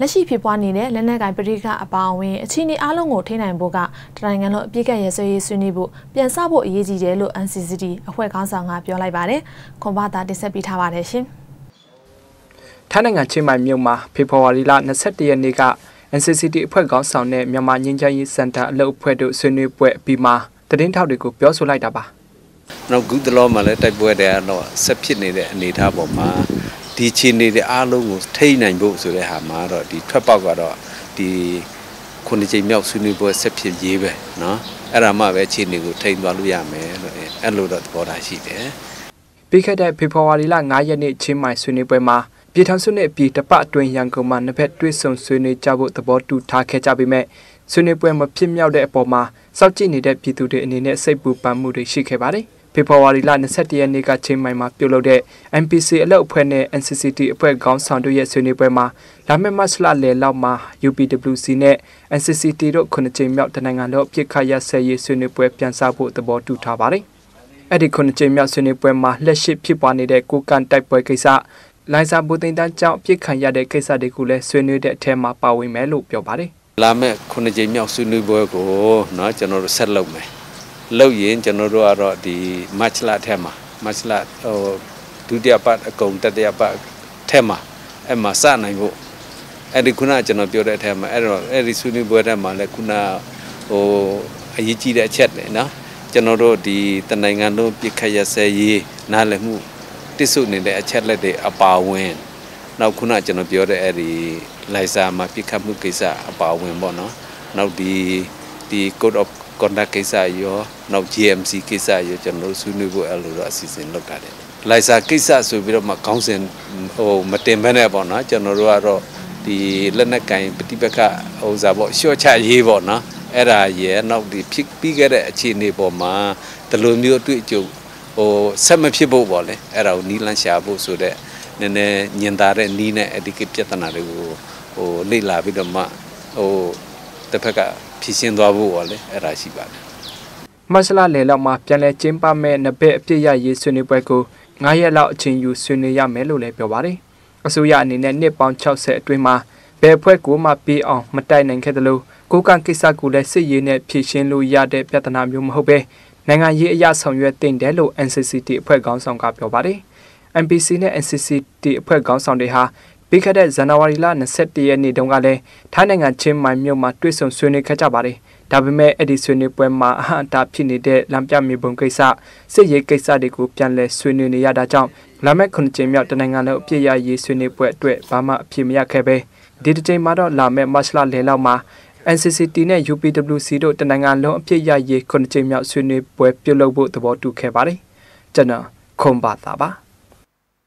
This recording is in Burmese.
လက်ရှိဖြစ်ပွားနေတဲ့လက်နက်ကိုင်ပဋိပက္ခအပါအဝင်အခြေအနေအလုံးကိုထိနိုင်ဖို့ကတနိုင်ငံလုံးအပြစ်ကရဆွေးရေးဆွေးနွေးဖို့ပြန်ဆဖို့အရေးကြီးတယ်လို့ NCCT အဖွဲ့ခေါင်းဆောင်ကပြောလိုက်ပါတယ်။ခွန်ဘာသာတင်ဆက်ပေးထားပါတယ်ရှင်။ထိုင်းနိုင်ငံချင်းမိုင်မြို့မှာဖေဖော်ဝါရီလ22ရက်နေ့က NCCT အဖွဲ့ခေါင်းဆောင်နဲ့မြန်မာငင်းချမ်းရေးစင်တာအလုပ်အဖွဲ့တို့ဆွေးနွေးပွဲအပြီးမှာတည်င်းထောက်တွေကိုပြောဆိုလိုက်တာပါ။နောက်ဂုတလောမှာလည်းတိုက်ပွဲတွေကတော့ဆက်ဖြစ်နေတဲ့အနေအထားပေါ်မှာ ဒီခြေနေတဲ့အားလုံးကိုထိနိုင်ဖို့ဆိုတဲ့ဟာမှာတော့ဒီထွက်ပေါက်ကတော့ဒီခုနှစ်ချိန်မြောက်ဆွေးနွေးပွဲဆက်ဖြစ်ရေးပဲเนาะအဲ့ဒါမှပဲခြေနေကိုထိန်သွားလို့ရမယ်လို့အဲ့လိုတော့သဘောထားရှိတယ်ပြီးခဲ့တဲ့ဖေဖော်ဝါရီလ9ရက်နေ့ချင်းမိုင်ဆွေးနွေးပွဲမှာပြည်ထောင်စုနဲ့ပြည်တပတ်အတွင်းရန်ကုန်မှာနှစ်ဖက်တွေ့ဆုံဆွေးနွေးကြဖို့သဘောတူထားခဲ့ကြပေမဲ့ဆွေးနွေးပွဲမဖြစ်မြောက်တဲ့အပေါ်မှာစောင့်ကြည့်နေတဲ့ပြည်သူတွေအနေနဲ့စိတ်ပူပန်မှုတွေရှိခဲ့ပါတယ်။ ဖေဖော်ဝါရီလ22ရက်နေ့ကချင်းမိုင်မှာပြုလုပ်တဲ့ MPC အလုပ်အဖွဲ့နဲ့ NCCT အဖွဲ့ခေါင်းဆောင်တို့ရဲ့ဆွေးနွေးပွဲမှာလာမယ့်မတ်လလယ်လောက်မှာ UPWC နဲ့ NCCT တို့ခုနှစ်ကြိမ်မြောက်တနိုင်ငံလုံးအပြစ်ခတ်ရဆက်ရေးဆွေးနွေးပွဲပြန်စဖို့သဘောတူထားပါတယ်။အဲ့ဒီခုနှစ်ကြိမ်မြောက်ဆွေးနွေးပွဲမှာလက်ရှိဖြစ်ပွားနေတဲ့ကိုကန်တိုက်ပွဲကိစ္စလိုင်စာဘူသိန်းတန်းကြောင့်အပြစ်ခံရတဲ့ကိစ္စတွေကိုလည်းဆွေးနွေးတဲ့အထက်မှာပါဝင်မယ်လို့ပြောပါတယ်။လာမယ့်ခုနှစ်ကြိမ်မြောက်ဆွေးနွေးပွဲကိုเนาะကျွန်တော်တို့ဆက်လုပ်မယ်။ လုပ်ရင်ကျွန်တော်တို့ကတော့ဒီ match လထဲမှာ match လဟိုဒုတိယပတ်အကုန်တတိယပတ်ထဲမှာအဲ့မှာစနိုင်ဖို့အဲ့ဒီခုနကျွန်တော်ပြောတဲ့အထက်မှာအဲ့တော့အဲ့ဒီဆွေးနွေးပွဲထဲမှာလည်းခုနဟိုအရေးကြီးတဲ့အချက်လေနော်ကျွန်တော်တို့ဒီတနိုင်ငံလုံးပြစ်ခတ်ရဆဲရေးနားလည်မှုတိစုနေတဲ့အချက်လက်တွေအပါဝင်နောက်ခုနကျွန်တော်ပြောတဲ့အဲ့ဒီလိုက်စာမှာပြစ်ခတ်မှုကိစ္စအပါဝင်ပေါ့နော်နောက်ဒီဒီ code of conduct ကိစ္စရောနောက် GMC ကိစ္စရောကျွန်တော်တို့ဆွေးနွေးဖို့အဲ့လိုတော့အစီအစဉ်လုပ်ထားတယ်လိုက်စာကိစ္စဆိုပြီးတော့မှခေါင်းစဉ်ဟိုမတင်ဘဲနဲ့ပေါ့နော်ကျွန်တော်တို့ကတော့ဒီလက်နက်ကင်ပฏิပက္ခဟိုစားပေါ့ရှော့ချရေးပေါ့နော်အဲ့ဒါရဲ့နောက်ဒီဖြစ်ပြီးခဲ့တဲ့အခြေအနေပေါ်မှာဒီလိုမျိုးအတွေ့အကြုံဟိုဆက်မဖြစ်ဖို့ပေါ့လေအဲ့ဒါကိုနီးလန်းရှာဖို့ဆိုတဲ့နည်းနည်းညင်သာတဲ့နီးနဲ့အဒီကိပြဿနာတွေကိုဟိုလေ့လာပြီးတော့မှဟိုတစ်ဖက်က ဖြည့်ရှင်းသွားဖို့ပေါ့လေအဲ့ဒါရှိပါတယ်မဆလာလေလောက်မှာပြန်လဲကျင်းပမဲ့နဘက်အပြစ်ရရေးဆွေးနွေးပွဲကို9ရက်လောက်အချိန်ယူဆွေးနွေးရမယ်လို့လည်းပြောပါတယ်အစိုးရအနေနဲ့နှစ်ပေါင်း60အတွင်းမှာဘယ်ဖွဲ့ကိုမှပြေးအောင်မတိုက်နိုင်ခဲ့သလိုကိုကန်ကိစ္စကိုလည်းစစ်ရေးနဲ့ဖြည့်ရှင်းလို့ရတဲ့ပြဿနာမျိုးမဟုတ်ပဲနိုင်ငံရေးအရာဆောင်ရွက်တင်တယ်လို့ NCCT အဖွဲ့ခေါင်းဆောင်ကပြောပါတယ်။ MPC နဲ့ NCCT အဖွဲ့ခေါင်းဆောင်တွေဟာ ပြီးခဲ့တဲ့ဇန်နဝါရီလ22ရက်နေ့တုန်းကလည်းထိုင်းနိုင်ငံချင်းမိုင်မြို့မှာတွေ့ဆုံဆွေးနွေးခဲ့ကြပါတယ်။ဒါပေမဲ့အဲ့ဒီဆွေးနွေးပွဲမှာအဟန့်အတားဖြစ်နေတဲ့လမ်းပြမြေပုံကိစ္စစစ်ရေးကိစ္စတွေကိုပြန်လည်ဆွေးနွေးနေရတာကြောင့်လာမယ့်ခုနှစ်ကြိမ်မြောက်တနိုင်ငံလုံးအပြည့်ရရေးဆွေးနွေးပွဲအတွက်ဘာမှအဖြစ်မရခဲ့ပဲဒီတစ်ကြိမ်မှာတော့လာမယ့်မတ်လလယ်လောက်မှာ NCCT နဲ့ UPWC တို့တနိုင်ငံလုံးအပြည့်ရရေးခုနှစ်ကြိမ်မြောက်ဆွေးနွေးပွဲပြုလုပ်ဖို့သဘောတူခဲ့ပါတယ်။ကျွန်တော်ခွန်ပါတာပါ။